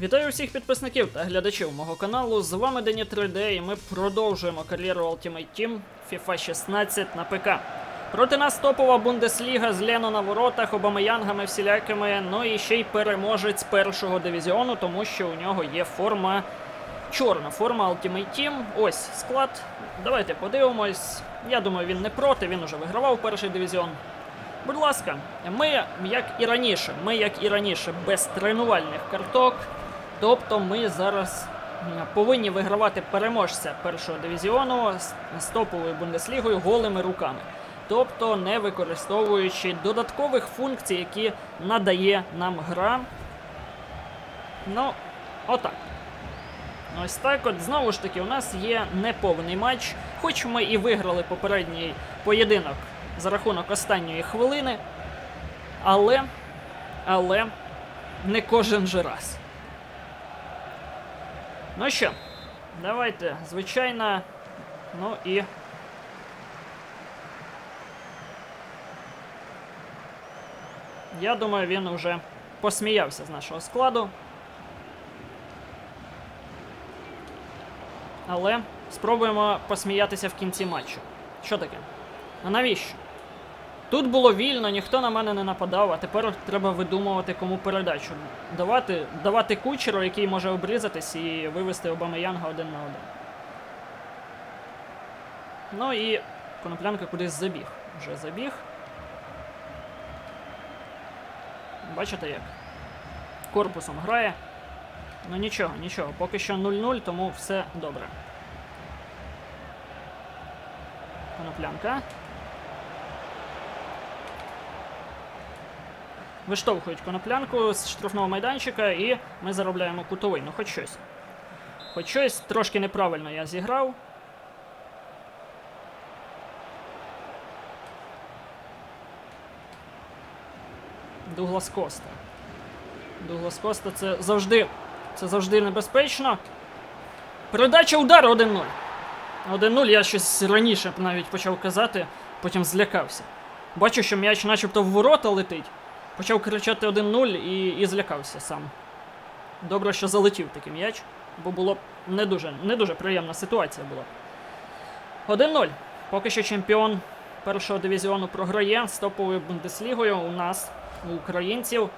Вітаю всіх підписників та глядачів мого каналу. З вами Дені 3D і ми продовжуємо кар'єру Ultimate Team FIFA 16 на ПК. Проти нас топова Бундесліга з Лено на воротах, обамаянгами всілякими, ну і ще й переможець першого дивізіону, тому що у нього є форма чорна, форма Ultimate Team. Ось склад. Давайте подивимось. Я думаю, він не проти, він уже вигравав перший дивізіон. Будь ласка, ми, як і раніше, ми, як і раніше, без тренувальних карток. Тобто ми зараз повинні вигравати переможця першого дивізіону з, топовою Бундеслігою голими руками. Тобто не використовуючи додаткових функцій, які надає нам гра. Ну, отак. Ось так от знову ж таки у нас є неповний матч, хоч ми і виграли попередній поєдинок за рахунок останньої хвилини. Але, але не кожен же раз. Ну що, давайте, звичайно, ну і. Я думаю, він уже посміявся з нашого складу. Але спробуємо посміятися в кінці матчу. Що таке? А навіщо? Тут було вільно, ніхто на мене не нападав, а тепер треба видумувати, кому передачу. Давати, давати кучеру, який може обрізатись і вивести Обамеянга один на один. Ну і коноплянка кудись забіг. Вже забіг. Бачите як? Корпусом грає. Ну нічого, нічого. Поки що 0-0, тому все добре. Коноплянка. Виштовхують коноплянку з штрафного майданчика, і ми заробляємо кутовий. Ну, хоч щось. Хоч щось трошки неправильно я зіграв. Дуглас Коста. Дуглас Коста це завжди. Це завжди небезпечно. Передача удару 1-0. 1-0 я щось раніше навіть почав казати, потім злякався. Бачу, що м'яч начебто в ворота летить. Почав кричати 1-0 і, і злякався сам. Добре, що залетів такий м'яч, бо було не дуже, не дуже приємна ситуація була. 1-0. Поки що чемпіон першого дивізіону програє з топовою Бундеслігою у нас, у українців.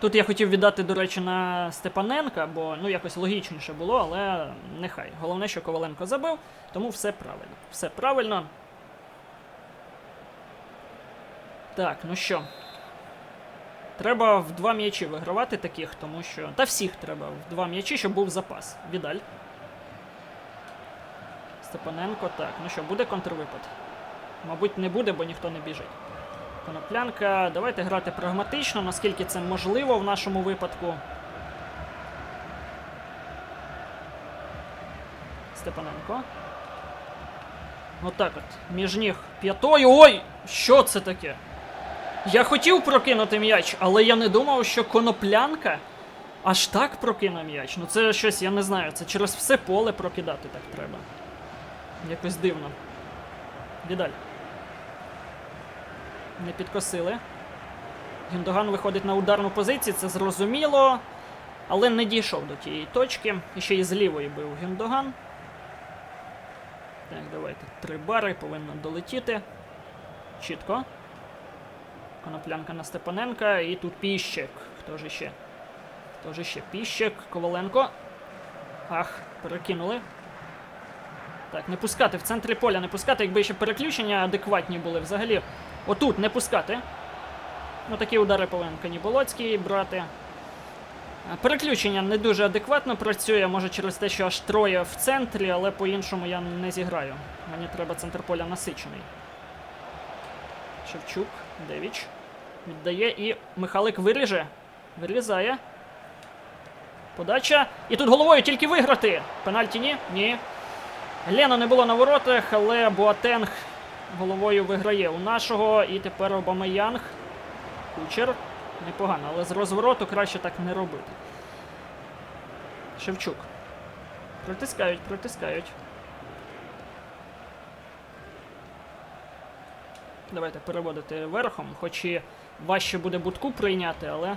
Тут я хотів віддати, до речі, на Степаненка, бо ну якось логічніше було, але нехай. Головне, що Коваленко забив, тому все правильно. Все правильно. Так, ну що. Треба в два м'ячі вигравати таких, тому що. Та всіх треба в два м'ячі, щоб був запас. Відаль. Степаненко, так. Ну що, буде контрвипад? Мабуть, не буде, бо ніхто не біжить. Коноплянка. Давайте грати прагматично, наскільки це можливо в нашому випадку. Степаненко. Отак от. Між ніг п'ятою. Ой! Що це таке? Я хотів прокинути м'яч, але я не думав, що коноплянка аж так прокине м'яч. Ну це щось, я не знаю, це через все поле прокидати так треба. Якось дивно. Відаль. Не підкосили. Гюндоган виходить на ударну позицію, це зрозуміло. Але не дійшов до тієї точки. І ще й з лівої бив Гюндоган. Так, давайте. Три бари повинно долетіти. Чітко. Коноплянка на Степаненка. І тут піщик. Хто ж іще? Хто ж іще? Піщик, Коваленко. Ах, перекинули. Так, не пускати в центрі поля, не пускати, якби ще переключення адекватні були взагалі. Отут не пускати. Ну, такі удари повинен Каніболоцький брати. Переключення не дуже адекватно працює, може через те, що аж троє в центрі, але по-іншому я не зіграю. Мені треба центр поля насичений. Шевчук, Девіч. Віддає і Михалик виріже. Вирізає. Подача. І тут головою тільки виграти. Пенальті ні? Ні. Лено не було на воротах, але Буатенг головою виграє у нашого. І тепер Обамеянг. Кучер. Непогано, але з розвороту краще так не робити. Шевчук. Протискають, протискають. Давайте переводити верхом, хоч і важче буде будку прийняти, але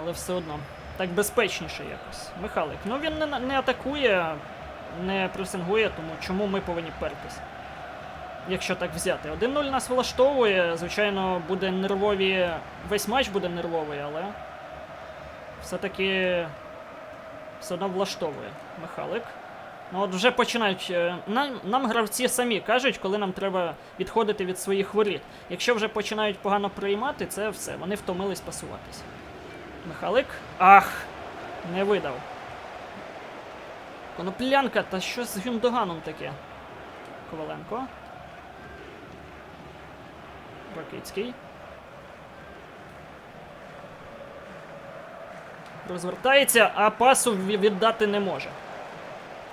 Але все одно. Так безпечніше якось. Михалик, ну він не, не атакує, не пресингує, тому чому ми повинні пертись? Якщо так взяти. 1-0 нас влаштовує, звичайно, буде нервові. Весь матч буде нервовий, але. Все-таки все одно влаштовує Михалик. Ну от вже починають. е, Нам, нам гравці самі кажуть, коли нам треба відходити від своїх воріт. Якщо вже починають погано приймати, це все. Вони втомились пасуватись. Михалик. Ах! Не видав. Коноплянка, та що з Гюндоганом таке? Коваленко. Ракицький. Розвертається, а пасу віддати не може.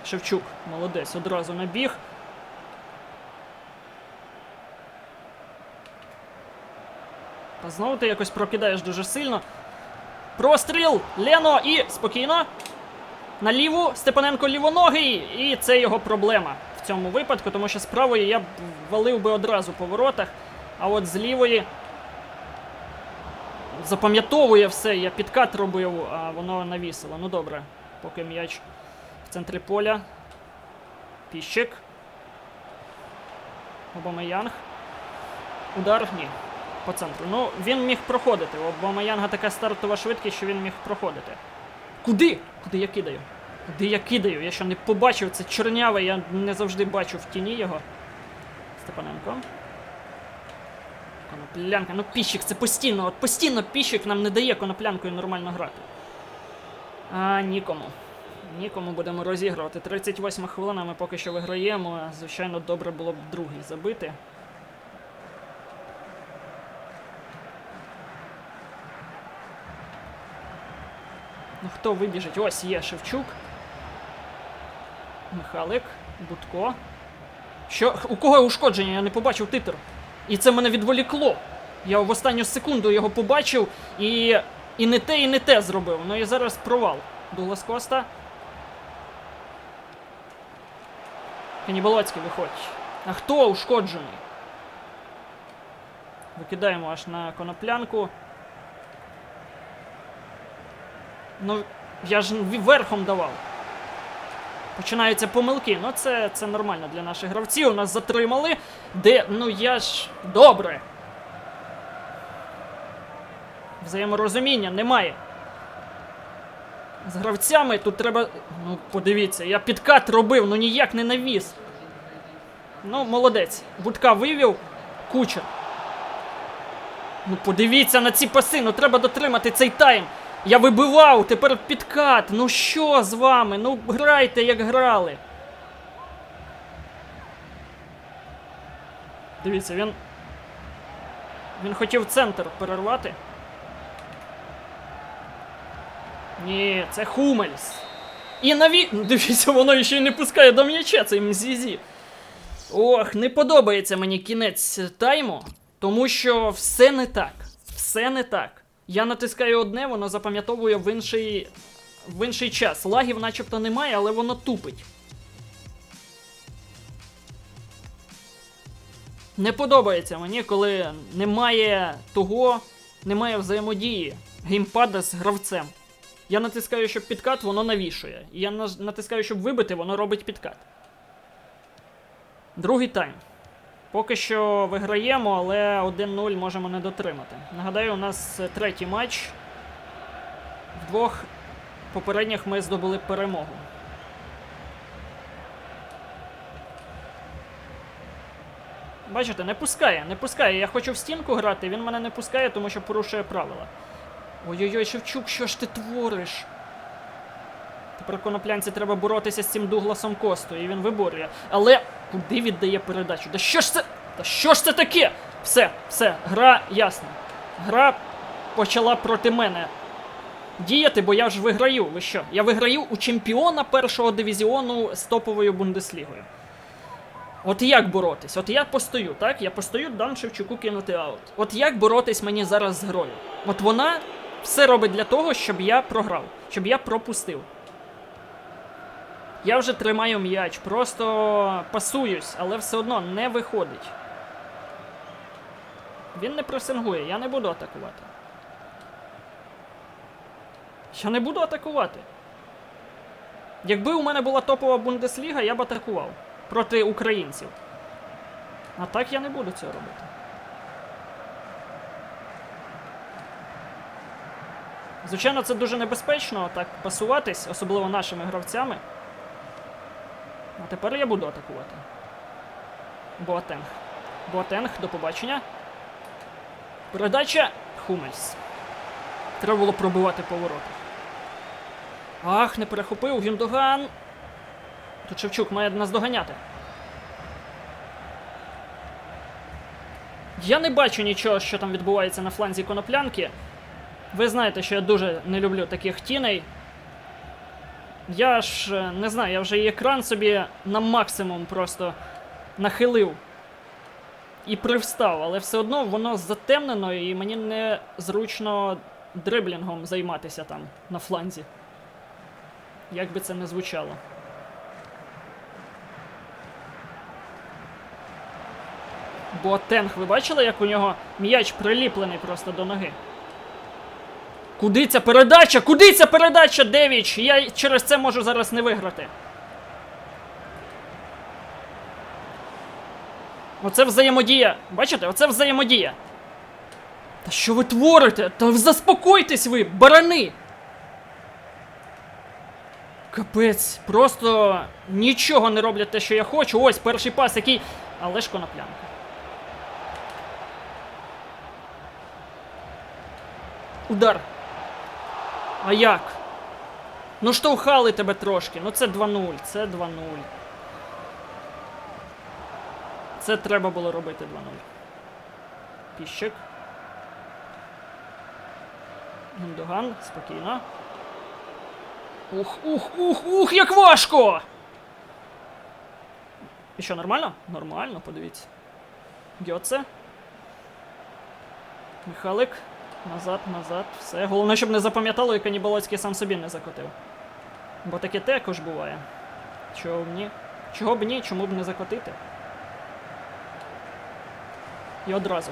Шевчук, молодець, одразу набіг. Та знову ти якось прокидаєш дуже сильно. Простріл! Лено і спокійно. На ліву Степаненко лівоногий, і це його проблема в цьому випадку, тому що з правої я б валив би одразу по воротах, а от з лівої запам'ятовує все, я підкат робив, а воно навісило. Ну добре, поки м'яч центрі поля. Піщик. Обамаянг. Удар ні. По центру. Ну, він міг проходити. У Обамаянга така стартова швидкість, що він міг проходити. Куди? Куди я кидаю? Куди я кидаю? Я ще не побачив, це чорняве, я не завжди бачу в тіні його. Степаненко. Коноплянка. Ну піщик, це постійно. От постійно піщик нам не дає коноплянкою нормально грати. А нікому. Нікому будемо розігрувати. 38 хвилина, ми поки що виграємо. Звичайно, добре було б другий забити. Ну хто вибіжить? Ось є Шевчук. Михалик, Будко. Що? У кого ушкодження? Я не побачив титр. І це мене відволікло. Я в останню секунду його побачив і. І не те, і не те зробив. Ну і зараз провал. Дуглас Коста. Каніболоцький виходь. А хто ушкоджений? Викидаємо аж на коноплянку. Ну, я ж верхом давав. Починаються помилки. Ну, це, це нормально для наших гравців. Нас затримали. Де. Ну я ж. Добре. Взаєморозуміння немає. З гравцями тут треба. Ну, подивіться, я підкат робив, ну ніяк не навіс. Ну, молодець. Будка вивів. Кучер. Ну подивіться на ці паси, ну треба дотримати цей тайм. Я вибивав, тепер підкат. Ну що з вами? Ну грайте, як грали. Дивіться, він. Він хотів центр перервати. Ні, це Хумельс. І наві... Ну, Дивіться, воно ще й не пускає до м'яча, цей мзізі. Ох, не подобається мені кінець тайму, тому що все не так. Все не так. Я натискаю одне, воно запам'ятовує в інший, в інший час. Лагів начебто немає, але воно тупить. Не подобається мені, коли немає того, немає взаємодії геймпада з гравцем. Я натискаю, щоб підкат, воно навішує. І я натискаю, щоб вибити, воно робить підкат. Другий тайм. Поки що виграємо, але 1-0 можемо не дотримати. Нагадаю, у нас е, третій матч. В двох попередніх ми здобули перемогу. Бачите, не пускає, не пускає. Я хочу в стінку грати, він мене не пускає, тому що порушує правила. Ой-ой-ой, Шевчук, що ж ти твориш? Тепер коноплянці треба боротися з цим Дугласом Костою, і він виборює. Але куди віддає передачу? Да що ж це? Та що ж це таке? Все, все, гра ясна. Гра почала проти мене діяти, бо я ж виграю. Ви що? Я виграю у чемпіона першого дивізіону з топовою Бундеслігою. От як боротись? От я постою, так? Я постою, дам Шевчуку кинути аут. От як боротись мені зараз з грою? От вона все робить для того, щоб я програв, щоб я пропустив. Я вже тримаю м'яч, просто пасуюсь, але все одно не виходить. Він не пресингує, я не буду атакувати. Я не буду атакувати. Якби у мене була топова Бундесліга, я б атакував проти українців. А так я не буду цього робити. Звичайно, це дуже небезпечно так пасуватись, особливо нашими гравцями. А тепер я буду атакувати. Боатенг. Боатенг, до побачення. Передача Хумельс. Треба було пробивати повороти. Ах, не перехопив Гюндоган. Тут Шевчук має нас доганяти. Я не бачу нічого, що там відбувається на фланзі коноплянки. Ви знаєте, що я дуже не люблю таких тіней. Я ж е, не знаю, я вже і екран собі на максимум просто нахилив і привстав, але все одно воно затемнено і мені незручно дриблінгом займатися там на фланзі. Як би це не звучало. Боатенг, ви бачили, як у нього м'яч приліплений просто до ноги? Куди ця передача? Куди ця передача, Девіч? Я через це можу зараз не виграти. Оце взаємодія. Бачите, оце взаємодія. Та що ви творите? Та заспокойтесь ви, барани! Капець, просто нічого не роблять те, що я хочу. Ось перший пас, який. Але ж коноплянка. Удар. А як? Ну штовхали тебе трошки. Ну це 2-0, це 2-0. Це треба було робити 2-0. Піщик. Гундоган, спокійно. Ух, ух, ух, ух, як важко! І що, нормально? Нормально, подивіться. Гьоце. Михалик. Назад, назад, все. Головне, щоб не запам'ятало, і Канібалоцький сам собі не закотив. Бо таке також буває. Чого б ні? Чого б ні, чому б не закотити? І одразу.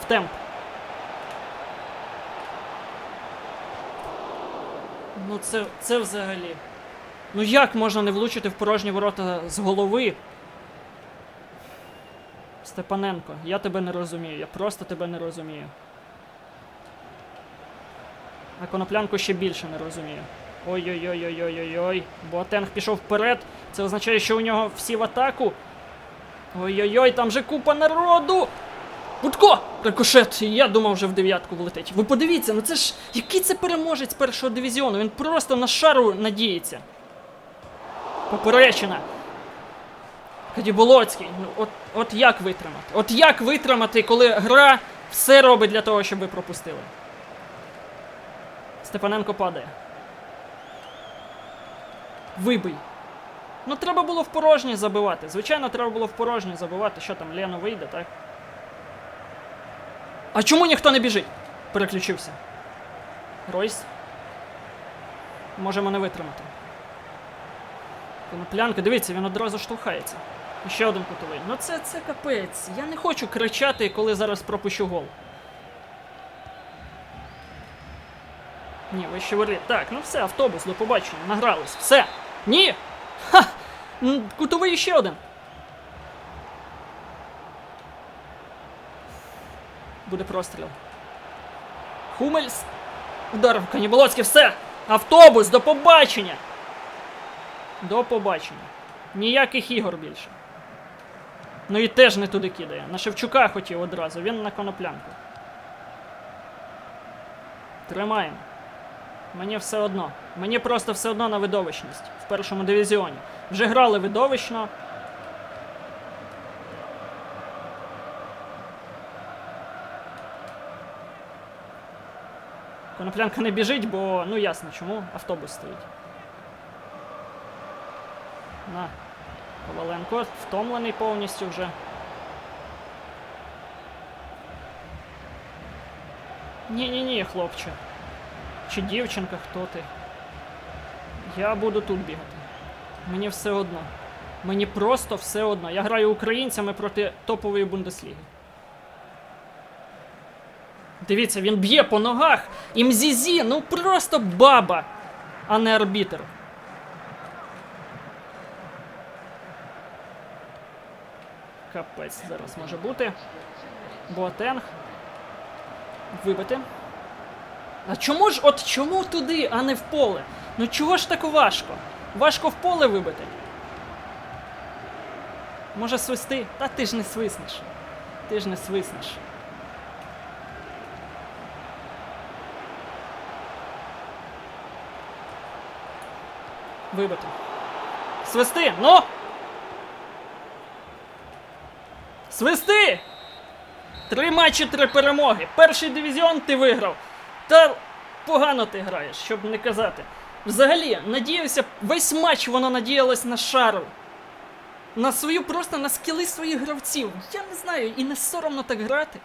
В темп. Ну це, це взагалі. Ну як можна не влучити в порожні ворота з голови? Степаненко, я тебе не розумію, я просто тебе не розумію. А коноплянку ще більше не розумію. Ой-ой-ой-ой-ой-ой-ой. Боатенг пішов вперед. Це означає, що у нього всі в атаку. Ой-ой-ой, там же купа народу! Будко! Рикошет! Я думав, вже в дев'ятку влетить. Ви подивіться, ну це ж який це переможець першого дивізіону? Він просто на шару надіється. Поперечина. Кадіболоцький. Ну, от, от як витримати? От як витримати, коли гра все робить для того, щоб ви пропустили? Степаненко падає. Вибий. Ну, треба було в порожнє забивати. Звичайно, треба було в порожнє забивати. Що там, Лено вийде, так? А чому ніхто не біжить? Переключився. Ройс. Можемо не витримати. Коноплянка, дивіться, він одразу штовхається. І ще один кутовий. Ну це, це капець. Я не хочу кричати, коли зараз пропущу гол. Ні, ви ще воріт. Так, ну все, автобус, до побачення. Награлись. Все. Ні! Ха! Кутовий ще один. Буде простріл. Хумельс. Удар в Каніболоцький, все! Автобус, до побачення! До побачення. Ніяких ігор більше. Ну і теж не туди кидає. На Шевчука хотів одразу, він на коноплянку. Тримаємо. Мені все одно. Мені просто все одно на видовищність в першому дивізіоні. Вже грали видовищно. Коноплянка не біжить, бо ну ясно чому автобус стоїть. На. Коваленко втомлений повністю вже. Ні-ні-ні, хлопче. Чи дівчинка, хто ти? Я буду тут бігати. Мені все одно. Мені просто все одно. Я граю українцями проти топової Бундесліги. Дивіться, він б'є по ногах. І Мзізі, ну просто баба, а не арбітер. Капець зараз може бути. Боатенг. Вибити. А чому ж, от чому туди, а не в поле? Ну чого ж так важко? Важко в поле вибити. Може свисти? Та ти ж не свиснеш. Ти ж не свиснеш. Вибити. Свисти! Ну! Свисти! Три матчі, три перемоги. Перший дивізіон ти виграв. Та погано ти граєш, щоб не казати. Взагалі, надіявся, весь матч воно надіялось на шару. На свою просто на скіли своїх гравців. Я не знаю, і не соромно так грати.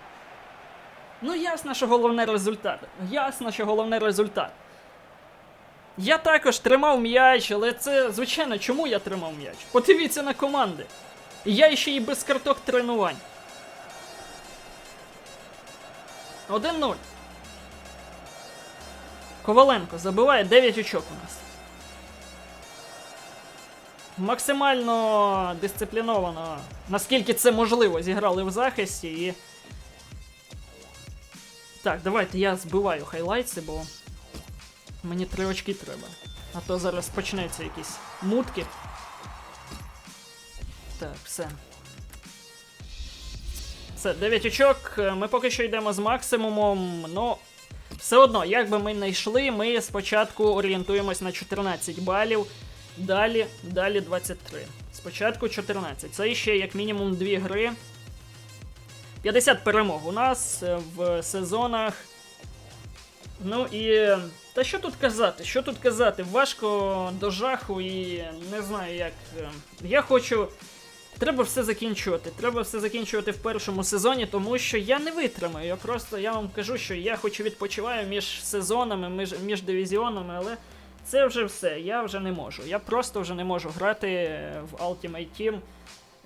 Ну, ясно, що головне результат. Ясно, що головне результат. Я також тримав м'яч, але це, звичайно, чому я тримав м'яч? Подивіться на команди. Я ще й без карток тренувань. 1-0. Коваленко забиває 9 очок у нас. Максимально дисципліновано, наскільки це можливо, зіграли в захисті і. Так, давайте я збиваю хайлайтси, бо мені три очки треба. А то зараз почнеться якісь мутки. Так, все. Все, 9 очок. Ми поки що йдемо з максимумом, ну. Все одно, як би ми не йшли, ми спочатку орієнтуємось на 14 балів. Далі, далі 23. Спочатку 14. Це ще як мінімум 2 гри. 50 перемог у нас е, в сезонах. Ну і. Та що тут казати? Що тут казати? Важко до жаху і не знаю як. е, Я хочу. Треба все закінчувати. Треба все закінчувати в першому сезоні, тому що я не витримаю. Я просто я вам кажу, що я хоч відпочиваю між сезонами, між, між дивізіонами, але це вже все. Я вже не можу. Я просто вже не можу грати в Ultimate Team.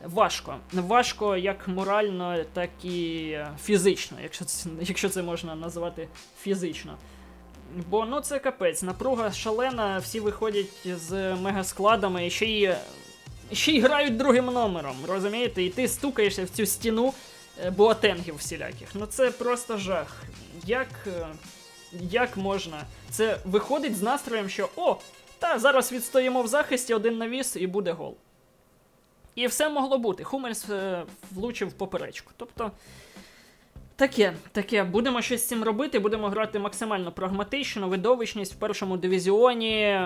Важко. Важко як морально, так і фізично, якщо це, якщо це можна назвати фізично. Бо ну це капець, напруга шалена, всі виходять з мегаскладами і ще й ще й грають другим номером, розумієте? І ти стукаєшся в цю стіну е, боатенгів всіляких. Ну це просто жах. Як. е, Як можна? Це виходить з настроєм, що о, та зараз відстоїмо в захисті один навіс і буде гол. І все могло бути. Хумельс е, влучив поперечку. Тобто. Таке, таке, будемо щось з цим робити, будемо грати максимально прагматично. Видовищність в першому дивізіоні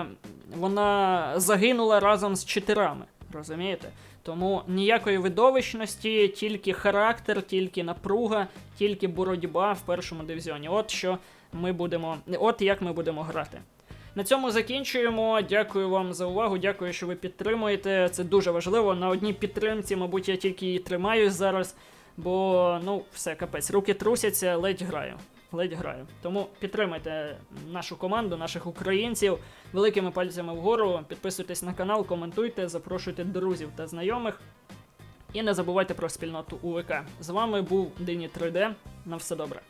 вона загинула разом з читерами. Розумієте? Тому ніякої видовищності, тільки характер, тільки напруга, тільки боротьба в першому дивізіоні. От що ми будемо, от як ми будемо грати. На цьому закінчуємо. Дякую вам за увагу. Дякую, що ви підтримуєте. Це дуже важливо. На одній підтримці, мабуть, я тільки її тримаюсь зараз. Бо, ну, все, капець, руки трусяться, ледь граю. Ледь граю. Тому підтримайте нашу команду, наших українців великими пальцями вгору. Підписуйтесь на канал, коментуйте, запрошуйте друзів та знайомих. І не забувайте про спільноту УВК. З вами був Дині 3D. На все добре.